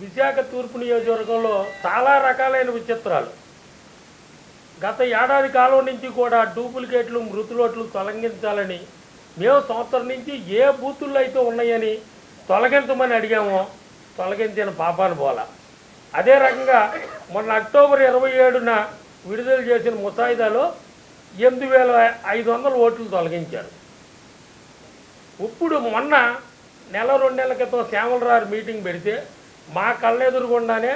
విశాఖ తూర్పు నియోజకవర్గంలో చాలా రకాలైన విచిత్రాలు. గత ఏడాది కాలం నుంచి కూడా డూప్లికేట్లు మృతులోట్లు తొలగించాలని మేము సంవత్సరం నుంచి ఏ బూతుల్లో అయితే ఉన్నాయని తొలగించమని అడిగామో తొలగించిన పాపాను పోల అదే రకంగా మొన్న అక్టోబర్ ఇరవై ఏడున విడుదల చేసిన ముసాయిదాలో ఎనిమిది వేల ఐదు వందల ఓట్లు తొలగించారు. ఇప్పుడు మొన్న నెల రెండు నెలల క్రితం శ్యామలరావు మీటింగ్ పెడితే మా కళ్ళెదురుగుండానే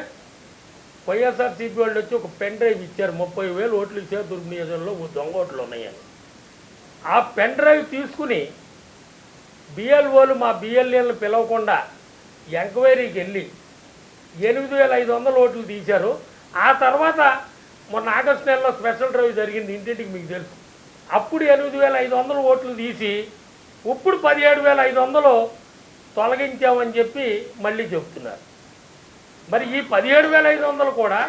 వైఎస్ఆర్సీపీ వాళ్ళు వచ్చి ఒక పెన్ డ్రైవ్ ఇచ్చారు. ముప్పై వేలు ఓట్లు చేతురు నియోజకంలో దొంగ ఓట్లు ఉన్నాయని. ఆ పెన్ డ్రైవ్ తీసుకుని బిఎల్ఓలు మా బిఎల్ఏలను పిలవకుండా ఎంక్వైరీకి వెళ్ళి ఎనిమిది వేల ఐదు వందల ఓట్లు తీశారు. ఆ తర్వాత మొన్న ఆగస్టు నెలలో స్పెషల్ డ్రైవ్ జరిగింది. ఇంటింటికి మీకు తెలుసు. అప్పుడు ఎనిమిది వేల ఐదు వందల ఓట్లు తీసి ఇప్పుడు పదిహేడు వేల ఐదు వందలు తొలగించామని చెప్పి మళ్ళీ చెప్తున్నారు. మరి ఈ పదిహేడు వేల ఐదు వందలు కూడా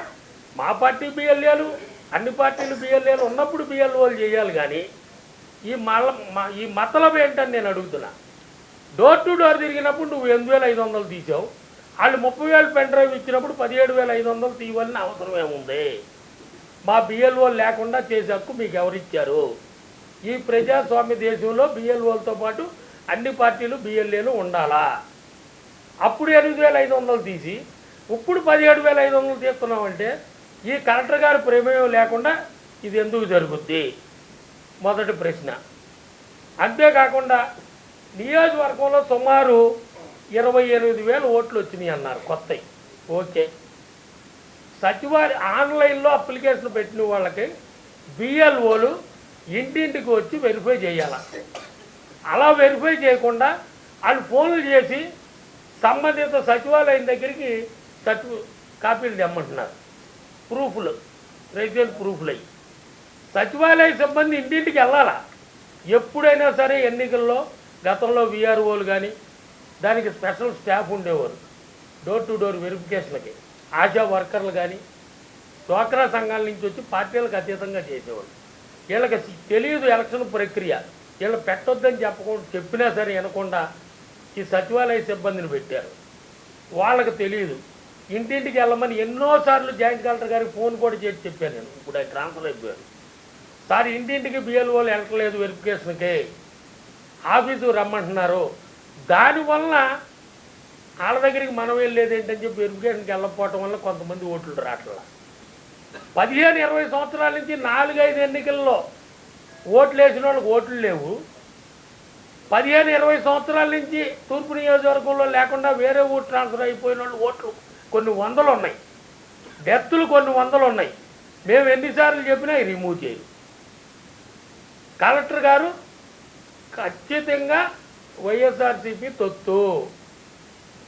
మా పార్టీ బిఎల్ఏలు అన్ని పార్టీలు బిఎల్ఏలు ఉన్నప్పుడు బిఎల్ఓలు చేయాలి కానీ ఈ మల మ- ఈ మతలబ్ ఏంటని నేను అడుగుతున్నా. డోర్ టు డోర్ తిరిగినప్పుడు నువ్వు ఎనిమిది వేల ఐదు వందలు తీసావు. వాళ్ళు ముప్పై వేలు పెన్ డ్రైవ్ ఇచ్చినప్పుడు పదిహేడు వేల ఐదు వందలు తీయవలసిన అవసరం ఏముంది? మా బిఎల్ఓ లేకుండా చేసే హక్కు మీకు ఎవరిచ్చారు ఈ ప్రజాస్వామ్య దేశంలో బిఎల్ఓలతో పాటు అన్ని పార్టీలు బిఎల్ఏలు ఉండాలా? అప్పుడు ఎనిమిది వేల ఐదు వందలు తీసి ఇప్పుడు పదిహేడు వేల ఐదు వందలు తీస్తున్నామంటే ఈ కలెక్టర్ గారి ప్రమేయం లేకుండా ఇది ఎందుకు జరుగుద్ది? మొదటి ప్రశ్న. అంతేకాకుండా నియోజకవర్గంలో సుమారు ఇరవై ఎనిమిది వేల ఓట్లు వచ్చినాయి అన్నారు కొత్తవి. ఓకే. సచివాలయ ఆన్లైన్లో అప్లికేషన్ పెట్టిన వాళ్ళకి బిఎల్ఓలు ఇంటింటికి వచ్చి వెరిఫై చేయాలి? అలా వెరిఫై చేయకుండా వాళ్ళు ఫోన్లు చేసి సంబంధిత సచివాలయం దగ్గరికి సర్టి కాపీలు తెమ్మంటున్నారు. ప్రూఫ్లు రెసిడెంట్ ప్రూఫ్లు అయ్యి సచివాలయ సిబ్బంది ఇంటింటికి వెళ్ళాలా? ఎప్పుడైనా సరే ఎన్నికల్లో గతంలో విఆర్ఓలు కానీ దానికి స్పెషల్ స్టాఫ్ ఉండేవారు. డోర్ టు డోర్ వెరిఫికేషన్కి ఆశా వర్కర్లు కానీ డ్వాక్రా సంఘాల నుంచి వచ్చి పార్టీలకు అతీతంగా చేసేవాళ్ళు. వీళ్ళకి తెలియదు ఎలక్షన్ ప్రక్రియ. వీళ్ళు పెట్టొద్దని చెప్పకుండా చెప్పినా సరే వినకుండా ఈ సచివాలయ సిబ్బందిని పెట్టారు. వాళ్ళకి తెలియదు ఇంటింటికి వెళ్ళమని ఎన్నోసార్లు జాయింట్ కలెక్టర్ గారికి ఫోన్ కూడా చేసి చెప్పాను నేను. ఇప్పుడు ఆయన ట్రాన్స్ఫర్ అయిపోయారు. సార్ ఇంటింటికి బిఎల్ఓలు వెళ్ళట్లేదు వెరిఫికేషన్కి. ఆఫీసు రమ్మంటున్నారు. దానివల్ల వాళ్ళ దగ్గరికి మనం వెళ్ళేది ఏంటని చెప్పి వెరిఫికేషన్కి వెళ్ళకపోవటం వల్ల కొంతమంది ఓట్లు రావట్లా. పదిహేను ఇరవై సంవత్సరాల నుంచి నాలుగైదు ఎన్నికల్లో ఓట్లు వేసిన వాళ్ళకి ఓట్లు లేవు. పదిహేను ఇరవై సంవత్సరాల నుంచి తూర్పు నియోజకవర్గంలో లేకుండా వేరే ఊరు ట్రాన్స్ఫర్ అయిపోయిన వాళ్ళు ఓట్లు కొన్ని వందలు ఉన్నాయి. డెత్తులు కొన్ని వందలు ఉన్నాయి. మేము ఎన్నిసార్లు చెప్పినా రిమూవ్ చేయరు. కలెక్టర్ గారు ఖచ్చితంగా వైఎస్ఆర్సీపీ తొత్తు.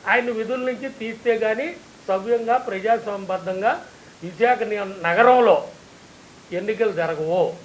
ఆయన విధుల నుంచి తీస్తే కానీ సవ్యంగా ప్రజాస్వామ్యబద్ధంగా విశాఖ ని- నగరంలో ఎన్నికలు జరగవు.